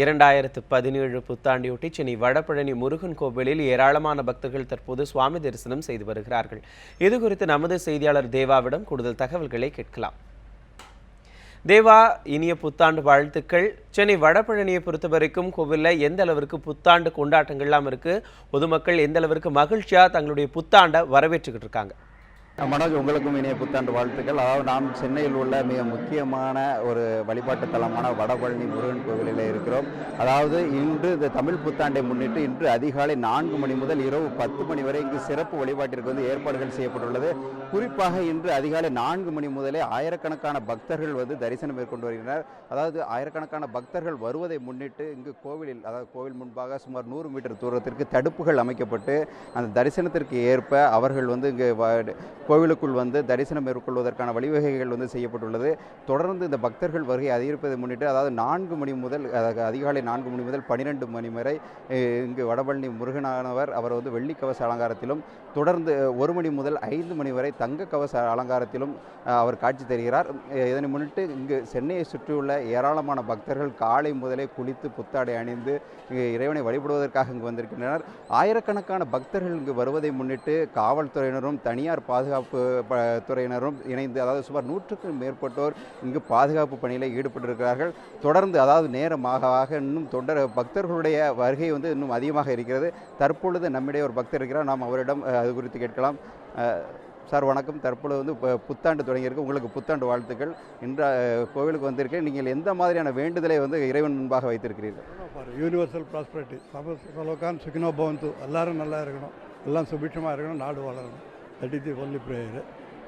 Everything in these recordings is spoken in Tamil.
இரண்டாயிரத்து பதினேழு புத்தாண்டையொட்டி சென்னை வடபழனி முருகன் கோவிலில் ஏராளமான பக்தர்கள் தற்போது சுவாமி தரிசனம் செய்து வருகிறார்கள். இது குறித்து நமது செய்தியாளர் தேவாவிடம் கூடுதல் தகவல்களை கேட்கலாம். தேவா இனிய புத்தாண்டு வாழ்த்துக்கள். சென்னை வடபழனியை பொறுத்த வரைக்கும் கோவிலில் எந்த அளவிற்கு புத்தாண்டு கொண்டாட்டங்கள்லாம் இருக்கு பொதுமக்கள் எந்த அளவிற்கு மகிழ்ச்சியா தங்களுடைய புத்தாண்டை வரவேற்றுக்கிட்டு இருக்காங்க. மனோஜ் உங்களுக்கும் இனிய புத்தாண்டு வாழ்த்துக்கள். அதாவது நாம் சென்னையில் உள்ள மிக முக்கியமான ஒரு வழிபாட்டு தலமான வடபழனி முருகன் கோவிலில் இருக்கிறோம். அதாவது இன்று இந்த தமிழ் புத்தாண்டை முன்னிட்டு இன்று அதிகாலை நான்கு மணி முதல் இரவு பத்து மணி வரை இங்கு சிறப்பு வழிபாட்டிற்கு வந்து ஏற்பாடுகள் செய்யப்பட்டுள்ளது. குறிப்பாக இன்று அதிகாலை நான்கு மணி முதலே ஆயிரக்கணக்கான பக்தர்கள் வந்து தரிசனம் மேற்கொண்டு வருகின்றனர். அதாவது ஆயிரக்கணக்கான பக்தர்கள் வருவதை முன்னிட்டு இங்கு கோவிலில் அதாவது கோவில் முன்பாக சுமார் நூறு மீட்டர் தூரத்திற்கு தடுப்புகள் அமைக்கப்பட்டு அந்த தரிசனத்திற்கு ஏற்ப அவர்கள் வந்து இங்கு கோவிலுக்குள் வந்து தரிசனம் மேற்கொள்வதற்கான வழிவகைகள் வந்து செய்யப்பட்டுள்ளது. தொடர்ந்து இந்த பக்தர்கள் வருகை அதிகரிப்பதை முன்னிட்டு அதாவது நான்கு மணி முதல் அதாவது அதிகாலை நான்கு மணி முதல் பன்னிரெண்டு மணி வரை இங்கு வடபழனி முருகனானவர் அவர் வந்து வெள்ளி கவச அலங்காரத்திலும் தொடர்ந்து ஒரு மணி முதல் ஐந்து மணி வரை தங்க கவச அலங்காரத்திலும் அவர் காட்சி தருகிறார். இதனை முன்னிட்டு இங்கு சென்னையை சுற்றியுள்ள ஏராளமான பக்தர்கள் காலை முதலே குளித்து புத்தாடை அணிந்து இறைவனை வழிபடுவதற்காக இங்கு வந்திருக்கின்றனர். ஆயிரக்கணக்கான பக்தர்கள் இங்கு வருவதை முன்னிட்டு காவல்துறையினரும் தனியார் பாதுகாப்பு ப- துறையினரும் இணைந்து அதாவது சுமார் நூற்றுக்கும் மேற்பட்டோர் இங்கு பாதுகாப்பு பணியில் ஈடுபட்டிருக்கிறார்கள். தொடர்ந்து அதாவது நேரமாக ஆக இன்னும் தொண்டர் பக்தர்களுடைய வருகை வந்து இன்னும் அதிகமாக இருக்கிறது. தற்பொழுது நம்மிடையே ஒரு பக்தர் இருக்கிறார். நாம் அவரிடம் அது குறித்து கேட்கலாம். சார் வணக்கம். தற்பொழுது வந்து இப்போ புத்தாண்டு தொடங்கியிருக்கு. உங்களுக்கு புத்தாண்டு வாழ்த்துக்கள். இன்ற கோவிலுக்கு வந்திருக்கேன் நீங்கள் எந்த மாதிரியான வேண்டுதலை வந்து இறைவன் முன்பாக வைத்திருக்கிறீர்கள்? யூனிவர்சல் ப்ராஸ்பரிட்டி சம சலோகான் சுகினோ பவந்து. எல்லாரும் நல்லா இருக்கணும். எல்லாம் சுபிட்சமாக இருக்கணும். நாடு வளரணும். That is the only prayer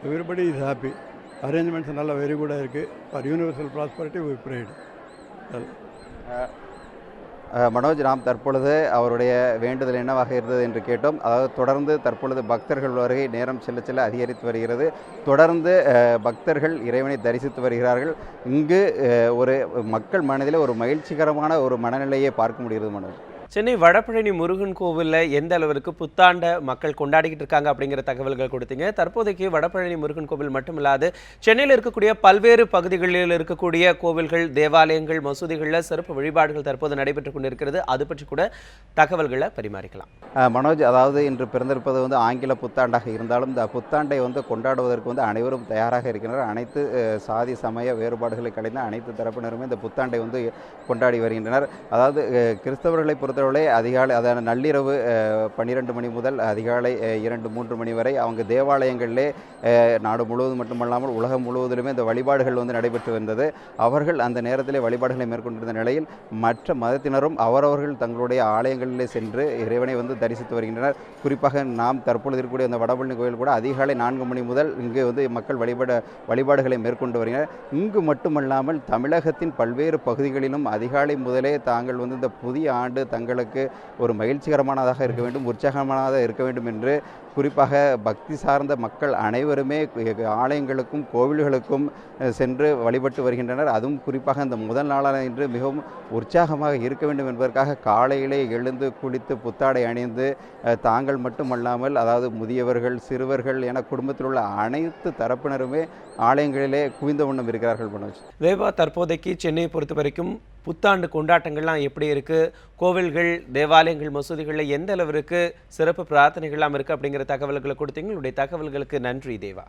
everybody is happy arrangements நல்லா வெரி குடாக இருக்குது for universal prosperity we prayer Manoj நாம் தற்பொழுது அவருடைய வேண்டுதல் என்னவாக இருந்தது என்று கேட்டோம். அதாவது தொடர்ந்து தற்பொழுது பக்தர்கள் வருகை நேரம் செல்ல செல்ல அதிகரித்து வருகிறது. தொடர்ந்து uh, பக்தர்கள் இறைவனை தரிசித்து வருகிறார்கள். இங்கு uh, ஒரு மக்கள் மனதில் ஒரு மகிழ்ச்சிகரமான ஒரு மனநிலையை பார்க்க முடிகிறது மனோஜ். சென்னை வடபழனி முருகன் கோவிலில் எந்த அளவிற்கு புத்தாண்ட மக்கள் கொண்டாடிக்கிட்டு இருக்காங்க அப்படிங்கிற தகவல்கள் கொடுத்தீங்க. தற்போதைக்கு வடபழனி முருகன் கோவில் மட்டுமில்லாது சென்னையில் இருக்கக்கூடிய பல்வேறு பகுதிகளில் இருக்கக்கூடிய கோவில்கள் தேவாலயங்கள் மசூதிகளில் சிறப்பு வழிபாடுகள் தற்போது நடைபெற்று கொண்டிருக்கிறது. அது பற்றி கூட தகவல்களை பரிமாறிக்கலாம். மனோஜ் அதாவது இன்று பிறந்திருப்பது வந்து ஆங்கில புத்தாண்டாக இருந்தாலும் இந்த புத்தாண்டை வந்து கொண்டாடுவதற்கு வந்து அனைவரும் தயாராக இருக்கின்றனர். அனைத்து சாதி சமய வேறுபாடுகளை கலைந்த அனைத்து தரப்பினருமே இந்த புத்தாண்டை வந்து கொண்டாடி வருகின்றனர். அதாவது கிறிஸ்தவர்களை பொறுத்த பொறுத்தவரை அதிகாலை அதாவது நள்ளிரவு பன்னிரெண்டு மணி முதல் அதிகாலை இரண்டு மூன்று மணி வரை அவங்க தேவாலயங்களிலே நாடு முழுவதும் மட்டுமல்லாமல் உலகம் முழுவதிலுமே இந்த வழிபாடுகள் வந்து நடைபெற்று வந்தது. அவர்கள் அந்த நேரத்திலே வழிபாடுகளை மேற்கொண்டிருந்த நிலையில் மற்ற மதத்தினரும் அவரவர்கள் தங்களுடைய ஆலயங்களிலே சென்று இறைவனை வந்து தரிசித்து வருகின்றனர். குறிப்பாக நாம் தற்பொழுது இருக்கக்கூடிய அந்த வடபழனி கோயில் கூட அதிகாலை நான்கு மணி முதல் இங்கு வந்து மக்கள் வழிபட வழிபாடுகளை மேற்கொண்டு வருகின்றனர். இங்கு மட்டுமல்லாமல் தமிழகத்தின் பல்வேறு பகுதிகளிலும் அதிகாலை முதலே தாங்கள் வந்து இந்த புதிய ஆண்டு எங்களுக்கு ஒரு மகிழ்ச்சிகரமானதாக இருக்க வேண்டும் உற்சாகமானதாக இருக்க வேண்டும் என்று குறிப்பாக பக்தி சார்ந்த மக்கள் அனைவருமே ஆலயங்களுக்கும் கோவில்களுக்கும் சென்று வழிபட்டு வருகின்றனர். அதுவும் குறிப்பாக இந்த முதல் நாளான இன்று மிகவும் உற்சாகமாக இருக்க வேண்டும் என்பதற்காக காலையிலே எழுந்து குளித்து புத்தாடை அணிந்து தாங்கள் மட்டுமல்லாமல் அதாவது முதியவர்கள் சிறுவர்கள் என குடும்பத்தில் உள்ள அனைத்து தரப்பினருமே ஆலயங்களிலே குவிந்த வண்ணம் இருக்கிறார்கள் மனோஜ். தேவா தற்போதைக்கு சென்னையை பொறுத்த வரைக்கும் புத்தாண்டு கொண்டாட்டங்கள்லாம் எப்படி இருக்கு? கோவில்கள் தேவாலயங்கள் மசூதிகளில் எந்த அளவிற்கு சிறப்பு பிரார்த்தனைகள்லாம் இருக்கு அப்படிங்கிற தகவல்களை கொடுத்தீங்க. உங்களுடைய தகவல்களுக்கு நன்றி தேவா.